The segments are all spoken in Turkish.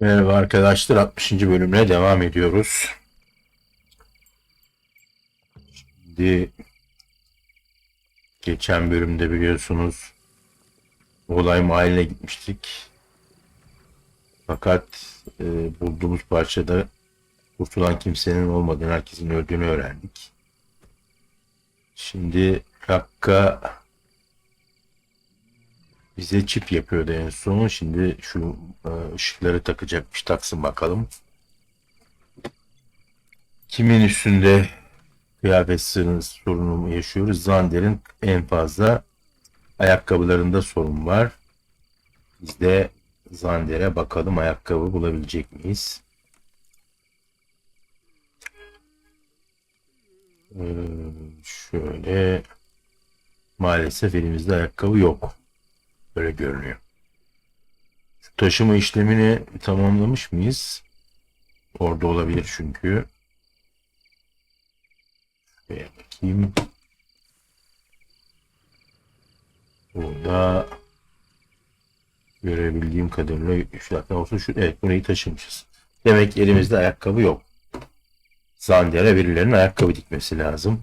Merhaba arkadaşlar 60. bölümle devam ediyoruz. Şimdi geçen bölümde biliyorsunuz olay mahalline gitmiştik. Fakat e, bulduğumuz parçada kurtulan kimsenin olmadığını, herkesin öldüğünü öğrendik. Şimdi Rakka bize çip yapıyordu en son. Şimdi şu e, ışıkları takacakmış. Taksın bakalım. Kimin üstünde kıyafet sorunu yaşıyoruz? Zander'in en fazla ayakkabılarında sorun var. Biz de Zander'e bakalım ayakkabı bulabilecek miyiz? Ee, şöyle maalesef elimizde ayakkabı yok. Böyle görünüyor. Şu taşıma işlemini tamamlamış mıyız? Orada olabilir çünkü. Bakayım. Burada görebildiğim kadarıyla şu dakika olsa şu evet burayı taşımışız. Demek ki elimizde ayakkabı yok. Zander'e birilerinin ayakkabı dikmesi lazım.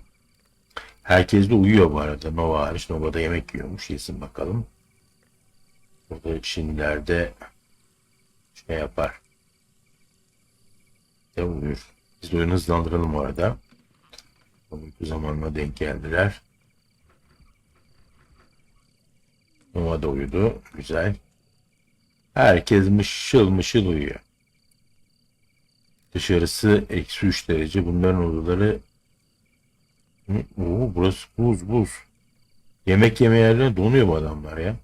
Herkes de uyuyor bu arada. Nova hariç. Nova da yemek yiyormuş. Yesin bakalım. Çinlerde şey yapar. Ne oluyor? Biz de oyunu hızlandıralım bu arada. Uyku zamanına denk geldiler. Nova da uyudu. Güzel. Herkes mışıl mışıl uyuyor. Dışarısı eksi 3 derece. Bunların odaları Oo, burası buz buz. Yemek yeme yerlerine donuyor bu adamlar ya.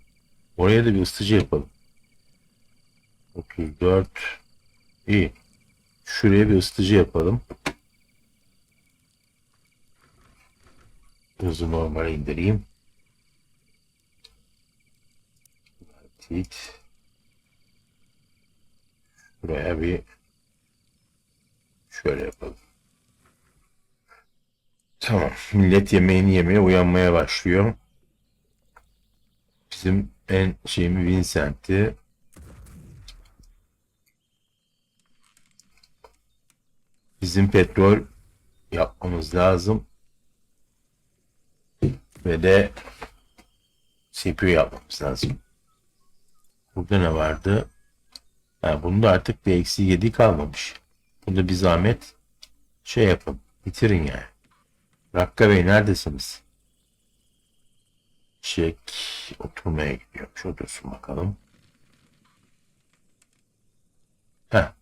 Oraya da bir ısıtıcı yapalım. 34 İyi. Şuraya bir ısıtıcı yapalım. Hızı normale indireyim. Tit. Buraya bir şöyle yapalım. Tamam. Millet yemeğini yemeye uyanmaya başlıyor. Bizim en şeyimi Vincent'i bizim petrol yapmamız lazım. Ve de CPU yapmamız lazım. Burada ne vardı? Ha, bunda artık bir eksi 7 kalmamış. Bunda bir zahmet şey yapın. Bitirin yani. Rakka Bey neredesiniz? Çek oturmaya gidiyormuş. Otursun bakalım. Heh.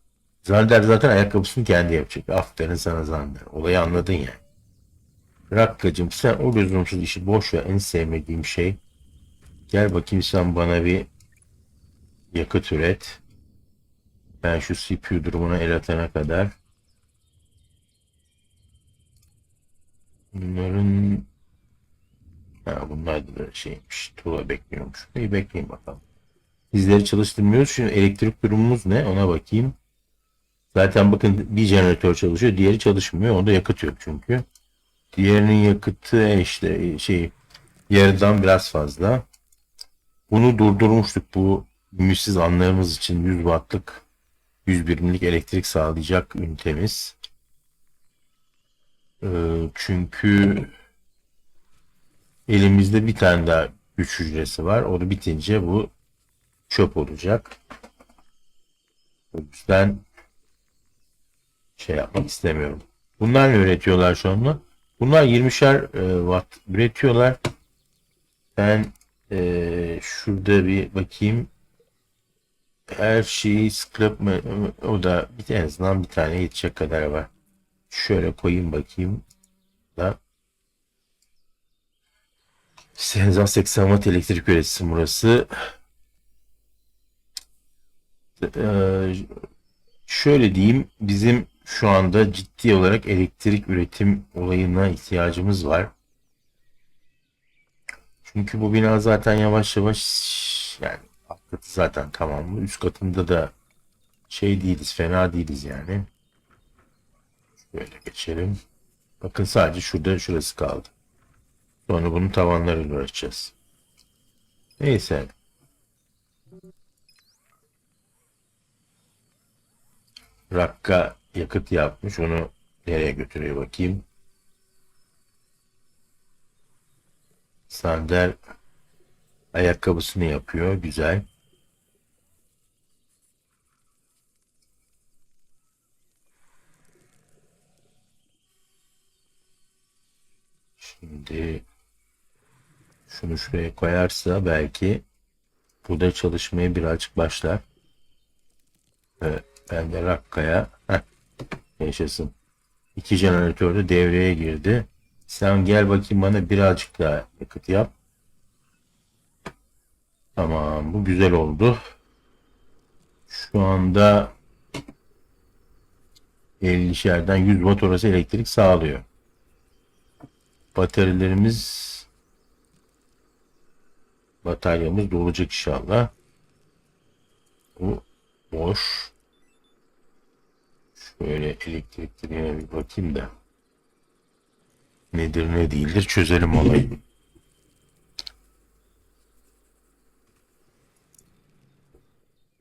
Zander zaten ayakkabısını kendi yapacak. Aferin sana Zander. Olayı anladın yani. Rakkacığım sen o lüzumsuz işi boş ver. En sevmediğim şey. Gel bakayım sen bana bir yakıt üret. Ben şu CPU durumuna el atana kadar. Bunların şeymiş. Tuğla bekliyormuş. İyi bekleyin bakalım. Bizleri çalıştırmıyoruz. Şimdi elektrik durumumuz ne? Ona bakayım. Zaten bakın bir jeneratör çalışıyor. Diğeri çalışmıyor. Onda yakıt yok çünkü. Diğerinin yakıtı işte şey yarıdan biraz fazla. Bunu durdurmuştuk. Bu ümitsiz anlarımız için 100 wattlık 100 birimlik elektrik sağlayacak ünitemiz. Ee, çünkü elimizde bir tane daha güç hücresi var. O da bitince bu çöp olacak. O yüzden şey yapmak istemiyorum. Bunlar ne üretiyorlar şu anda? Bunlar 20'şer e, watt üretiyorlar. Ben e, şurada bir bakayım. Her şeyi scrap mı? O da bir en azından bir tane yetecek kadar var. Şöyle koyayım bakayım. Da. Senzan 80 watt elektrik üretisi burası. Ee, şöyle diyeyim bizim şu anda ciddi olarak elektrik üretim olayına ihtiyacımız var. Çünkü bu bina zaten yavaş yavaş yani alt katı zaten tamamlı. Üst katında da şey değiliz, fena değiliz yani. Şöyle geçelim. Bakın sadece şurada şurası kaldı. Sonra bunun tavanlarıyla uğraşacağız. Neyse. Rakka yakıt yapmış. Onu nereye götürüyor bakayım. Sander ayakkabısını yapıyor. Güzel. Şimdi şunu şuraya koyarsa belki burada çalışmaya birazcık başlar. Evet, ben de Rakka'ya yaşasın. İki jeneratör de devreye girdi. Sen gel bakayım bana birazcık daha yakıt yap. Tamam bu güzel oldu. Şu anda 50'şerden 100 watt orası elektrik sağlıyor. Bataryalarımız bataryamız dolacak inşallah. Bu boş. Şöyle elektriklerine bir bakayım da. Nedir ne değildir çözelim olayı.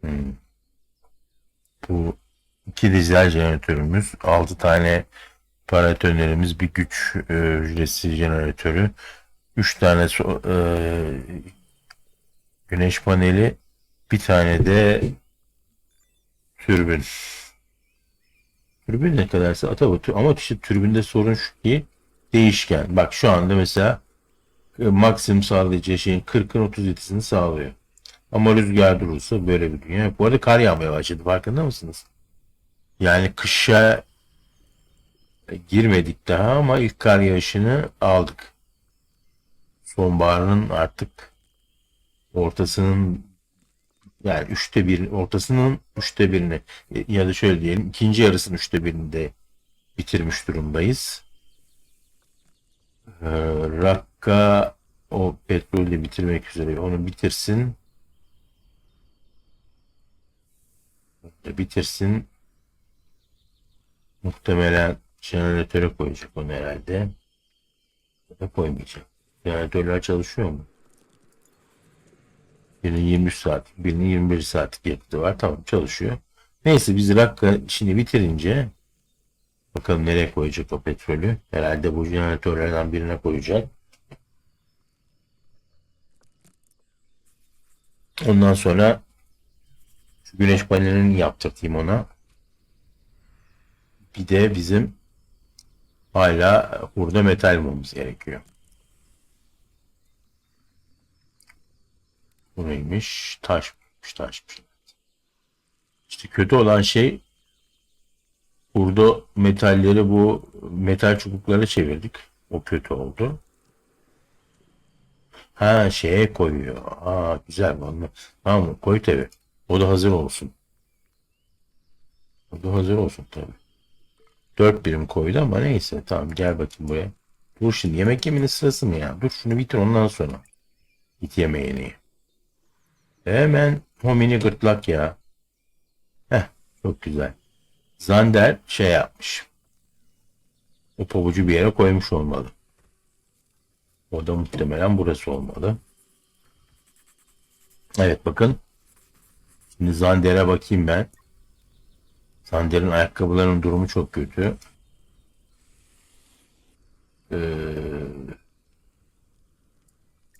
Hmm. Bu iki dizel jeneratörümüz, 6 tane paratonerimiz, bir güç e, hücresi jeneratörü, 3 tane so- e, güneş paneli, bir tane de türbin. Türbin ne kadarsa tü- ama işte türbinde sorun şu ki değişken. Bak şu anda mesela e, maksimum sağlayacağı şeyin 40'ın 37'sini sağlıyor. Ama rüzgar durursa böyle bir dünya yok. Bu arada kar yağmaya başladı farkında mısınız? Yani kışa girmedik daha ama ilk kar yağışını aldık. Sonbaharın artık ortasının yani üçte bir ortasının üçte birini ya da şöyle diyelim ikinci yarısının üçte birini de bitirmiş durumdayız. Ee, Rakka o petrolü bitirmek üzere onu bitirsin. Bitirsin. Muhtemelen jeneratöre koyacak onu herhalde. Ya koymayacak. Jeneratörler çalışıyor mu? Birinin 23 saat, birinin 21 saatlik yakıtı var. Tamam çalışıyor. Neyse biz Rakka işini bitirince bakalım nereye koyacak o petrolü. Herhalde bu jeneratörlerden birine koyacak. Ondan sonra şu güneş panelini yaptırtayım ona. Bir de bizim hala hurda metal bulmamız gerekiyor. Bu neymiş? Taşmış, taşmış. İşte kötü olan şey burada metalleri bu metal çubuklara çevirdik. O kötü oldu. Ha şeye koyuyor. Aa güzel vallahi. Tamam? Koy tabi. O da hazır olsun. O da hazır olsun tabi. 4 birim koydu ama neyse. Tamam gel bakayım buraya. Dur şimdi yemek yemenin sırası mı ya? Dur şunu bitir ondan sonra. Git yemeğini ye. Hemen homini gırtlak ya. Heh çok güzel. Zander şey yapmış. O pabucu bir yere koymuş olmalı. O da muhtemelen burası olmalı. Evet bakın. Şimdi Zander'e bakayım ben. Zander'in ayakkabılarının durumu çok kötü. Ee,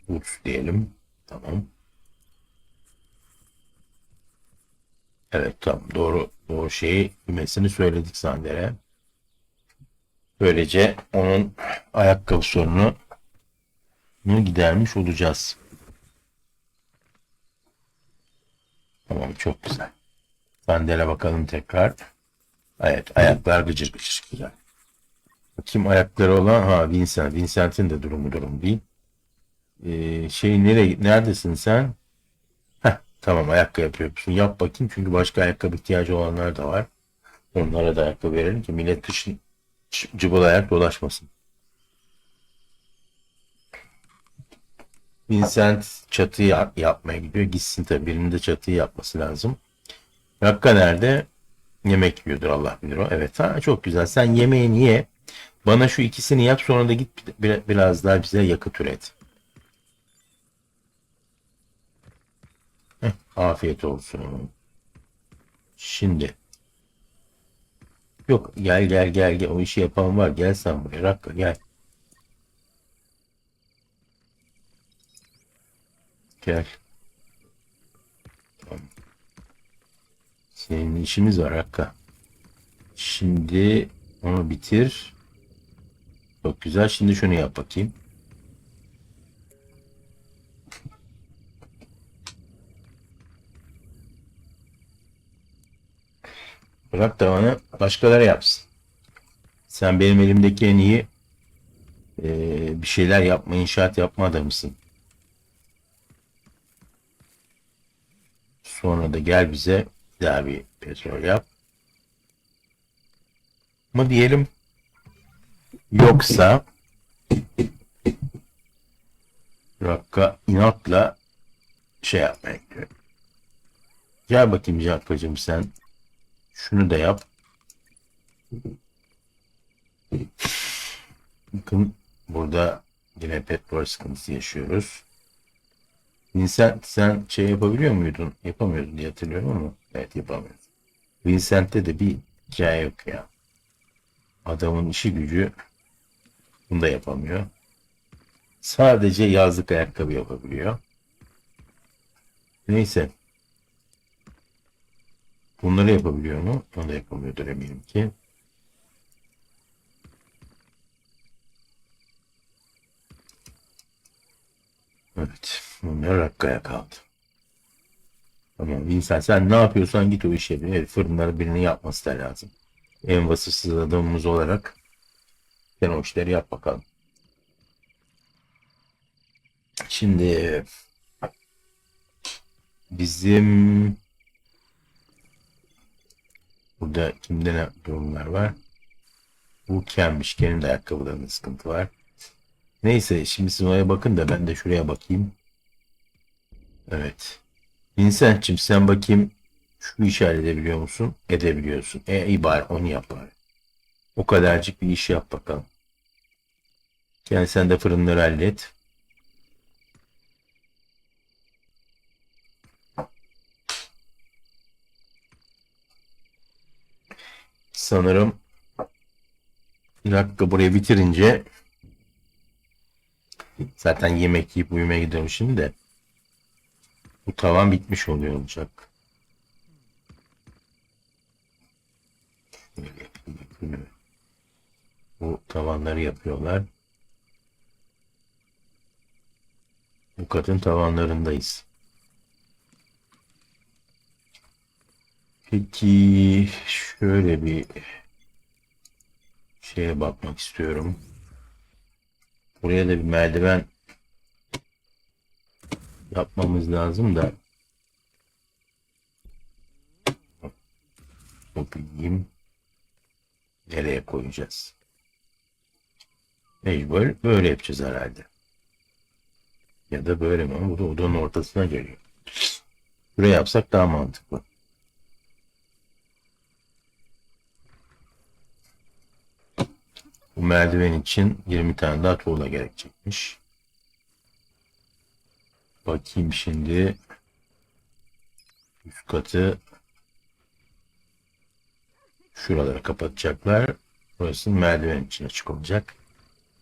boots diyelim. Tamam. Evet tamam doğru doğru şeyi kümesini söyledik Zander'e. Böylece onun ayakkabı sorunu gidermiş olacağız. Tamam çok güzel. Zander'e bakalım tekrar. Evet ayaklar gıcır gıcır güzel. Bakayım ayakları olan ha Vincent. Vincent'in de durumu durum değil. Ee, şey nereye neredesin sen? Tamam ayakkabı yapıyorsun. Yap bakayım çünkü başka ayakkabı ihtiyacı olanlar da var. Onlara da ayakkabı verelim ki millet kışın cıbıl ayak dolaşmasın. Vincent çatıyı yap- yapmaya gidiyor. Gitsin tabii birinin de çatıyı yapması lazım. Rakka nerede? Yemek yiyordur Allah bilir o. Evet ha, çok güzel. Sen yemeğini ye. Bana şu ikisini yap sonra da git bir- biraz daha bize yakıt üret. Heh, afiyet olsun. Şimdi yok. Gel gel gel gel. O işi yapan var. Gel sen buraya. Rakka gel. Gel. Senin işimiz var Rakka. Şimdi onu bitir. Çok güzel. Şimdi şunu yap bakayım. Bırak tavanı başkaları yapsın. Sen benim elimdeki en iyi eee, bir şeyler yapma, inşaat yapma adamısın. Sonra da gel bize daha bir petrol yap. Mı diyelim? Yoksa Rakka inatla şey yapmaya. Gel bakayım Cankacığım sen. Şunu da yap. Bakın burada yine petrol sıkıntısı yaşıyoruz. Vincent sen şey yapabiliyor muydun? Yapamıyordun diye hatırlıyorum ama evet yapamıyordun. Vincent'te de bir hikaye yok ya. Adamın işi gücü bunu da yapamıyor. Sadece yazlık ayakkabı yapabiliyor. Neyse. Bunları yapabiliyor mu? Onu da yapamıyordur eminim ki. Evet. Bunlar Rakka'ya kaldı. Tamam Vincent sen ne yapıyorsan git o işe. Evet, fırınları birinin yapması da lazım. En vasıfsız adamımız olarak sen o işleri yap bakalım. Şimdi bizim burada kimde ne durumlar var? Bu Ken'miş. Ken'in de ayakkabılarında sıkıntı var. Neyse şimdi siz oraya bakın da ben de şuraya bakayım. Evet. Vincent'cim sen bakayım şu işi halledebiliyor musun? Edebiliyorsun. E iyi bari onu yap bari. O kadarcık bir iş yap bakalım. Yani sen de fırınları hallet. Sanırım bir dakika burayı bitirince zaten yemek yiyip uyumaya gidiyorum şimdi de bu tavan bitmiş oluyor olacak. Bu tavanları yapıyorlar. Bu katın tavanlarındayız. Peki şöyle bir şeye bakmak istiyorum. Buraya da bir merdiven yapmamız lazım da bakayım nereye koyacağız? Mecbur böyle yapacağız herhalde. Ya da böyle mi? Bu da odanın ortasına geliyor. Buraya yapsak daha mantıklı. Bu merdiven için 20 tane daha tuğla gerekecekmiş. Bakayım şimdi. Üst katı şuraları kapatacaklar. Burası merdiven için açık olacak.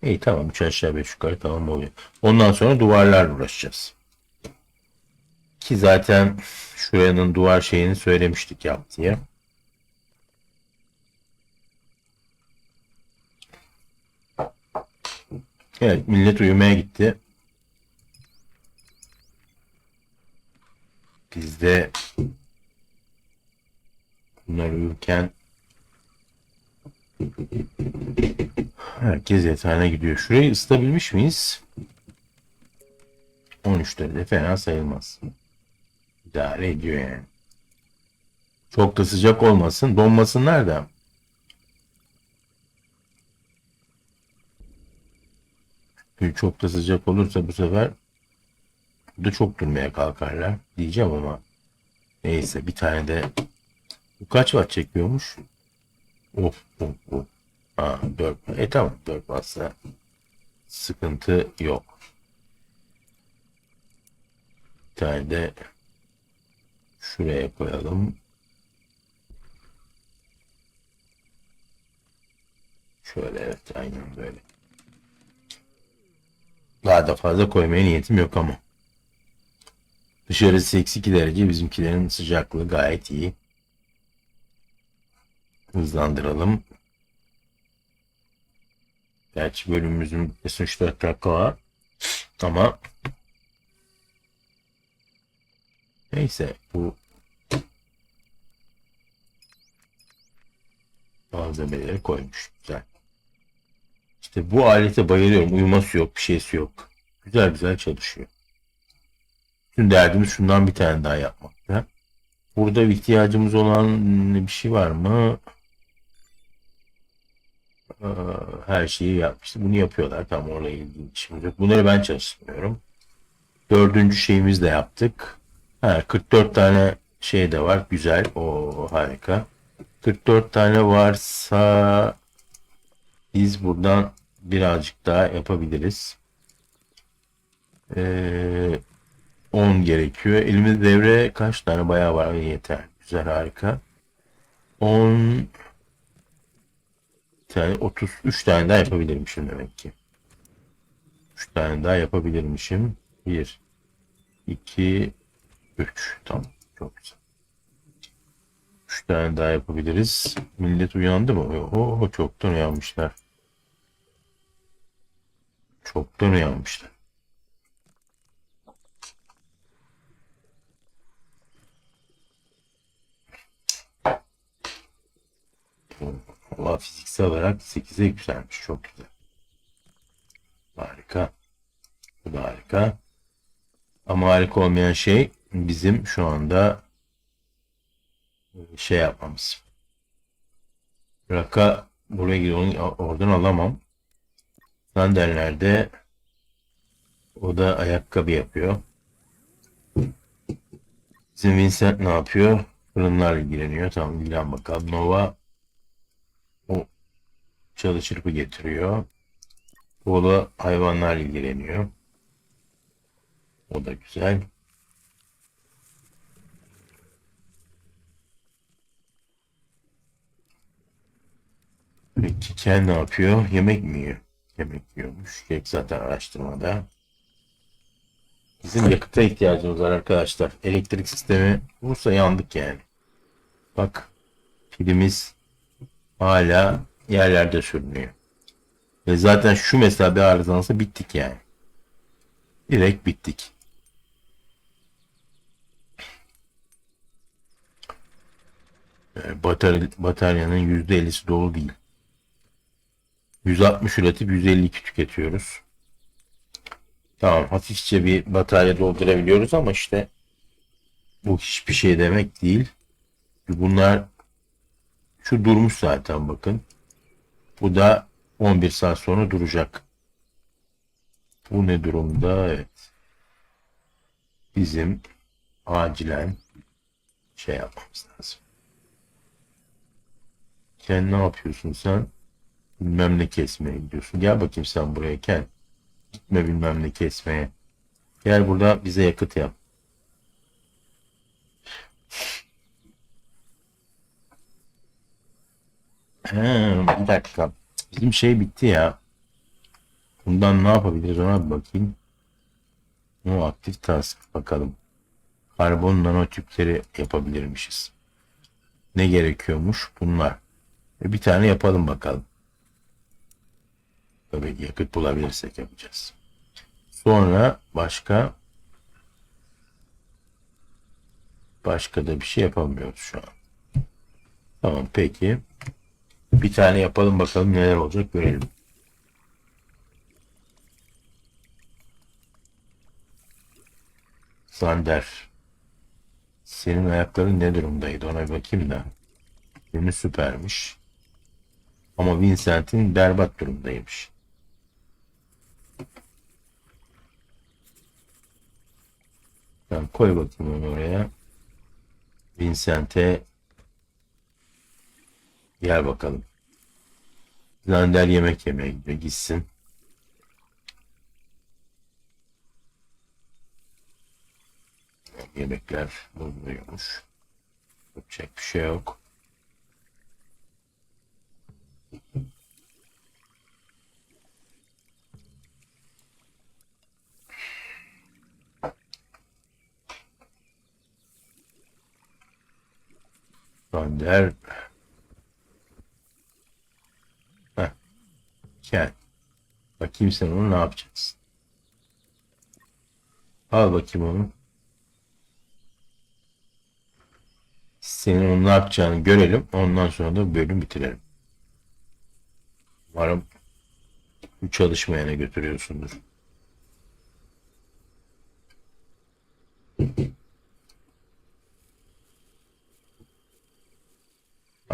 İyi tamam 3 aşağı 5 yukarı tamam oluyor. Ondan sonra duvarlarla uğraşacağız. Ki zaten şuranın duvar şeyini söylemiştik yap diye. Evet millet uyumaya gitti. Biz de bunlar uyurken herkes yatağına gidiyor. Şurayı ısıtabilmiş miyiz? 13 derece fena sayılmaz. İdare ediyor yani. Çok da sıcak olmasın. Donmasınlar da. Çünkü çok da sıcak olursa bu sefer da çok durmaya kalkarlar diyeceğim ama neyse bir tane de bu kaç watt çekiyormuş? Of of of. Ha 4 E tamam 4 wattsa sıkıntı yok. Bir tane de şuraya koyalım. Şöyle evet aynen böyle. Daha da fazla koymaya niyetim yok ama. Dışarısı eksi 2 derece bizimkilerin sıcaklığı gayet iyi. Hızlandıralım. Gerçi bölümümüzün bitmesine 3-4 dakika var. Ama neyse bu malzemeleri koymuş. Güzel. İşte bu alete bayılıyorum. Uyuması yok, bir şeysi yok. Güzel güzel çalışıyor. Tüm derdimiz şundan bir tane daha yapmakta. Burada ihtiyacımız olan bir şey var mı? Ee, Her şeyi yapmıştı. Bunu yapıyorlar. Tam orayla ilgili işimiz yok. Bunları ben çalışmıyorum. Dördüncü şeyimizi de yaptık. Ha, 44 tane şey de var. Güzel. O harika. 44 tane varsa biz buradan birazcık daha yapabiliriz. Ee, 10 gerekiyor. Elimizde devre kaç tane bayağı var. Yeter. Güzel harika. 10 tane 33 tane daha yapabilirmişim demek ki. 3 tane daha yapabilirmişim. 1 2 3 tamam. Çok güzel. 3 tane daha yapabiliriz. Millet uyandı mı? Oho çoktan uyanmışlar. Çoktan uyanmışlar. Valla fiziksel olarak 8'e yükselmiş. Çok güzel. Harika. Bu da harika. Ama harika olmayan şey bizim şu anda şey yapmamız. Raka buraya gidiyor. Oradan alamam. Sandalye'lerde o da ayakkabı yapıyor. Bizim Vincent ne yapıyor? Fırınlarla ilgileniyor. Tamam ilgilen bakalım. Nova o çalı çırpı getiriyor. Oğlu hayvanlarla ilgileniyor. O da güzel. Peki Ken ne yapıyor? Yemek mi yiyor? Yemek yiyormuş. Kek zaten araştırmada. Bizim yakıta ihtiyacımız var arkadaşlar. Elektrik sistemi olursa yandık yani. Bak pilimiz hala yerlerde sürünüyor. Ve zaten şu mesela bir arızansa bittik yani. Direkt bittik. Ee, Batarya, bataryanın %50'si dolu değil. 160 üretip 152 tüketiyoruz. Tamam hafifçe bir batarya doldurabiliyoruz ama işte bu hiçbir şey demek değil. Bunlar şu durmuş zaten bakın. Bu da 11 saat sonra duracak. Bu ne durumda? Evet. Bizim acilen şey yapmamız lazım. Sen ne yapıyorsun sen? Bilmem ne kesmeye gidiyorsun. Gel bakayım sen buraya gel. Gitme bilmem ne kesmeye. Gel burada bize yakıt yap. He, bir dakika. Bizim şey bitti ya. Bundan ne yapabiliriz ona bir bakayım. O aktif task bakalım. Karbon nanotüpleri yapabilirmişiz. Ne gerekiyormuş? Bunlar. E bir tane yapalım bakalım. Tabii yakıt bulabilirsek yapacağız. Sonra başka başka da bir şey yapamıyoruz şu an. Tamam peki. Bir tane yapalım bakalım neler olacak görelim. Sander. Senin ayakların ne durumdaydı ona bir bakayım da. Senin süpermiş. Ama Vincent'in berbat durumdaymış. Tamam, koy bakayım onu oraya. Vincent'e gel bakalım. Zander yemek yemeye gidiyor. Gitsin. Yemekler bulunuyormuş. Yapacak bir şey yok. Gönder. Heh. Gel. Bakayım sen onu ne yapacaksın. Al bakayım onu. Senin onu ne yapacağını görelim. Ondan sonra da bölüm bitirelim. Umarım bu çalışmayana götürüyorsundur.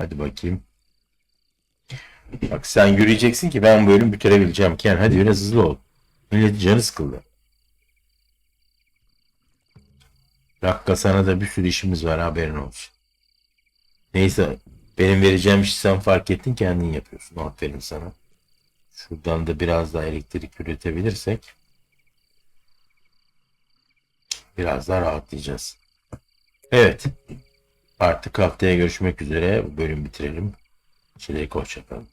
Hadi bakayım. Bak sen yürüyeceksin ki ben bu bölüm bitirebileceğim. Ken hadi biraz hızlı ol. Milletin canı sıkıldı. Dakika sana da bir sürü işimiz var haberin olsun. Neyse benim vereceğim işi sen fark ettin kendin yapıyorsun. Aferin sana. Şuradan da biraz daha elektrik üretebilirsek biraz daha rahatlayacağız. Evet. Artık haftaya görüşmek üzere. Bu bölüm bitirelim. Şimdilik hoşçakalın.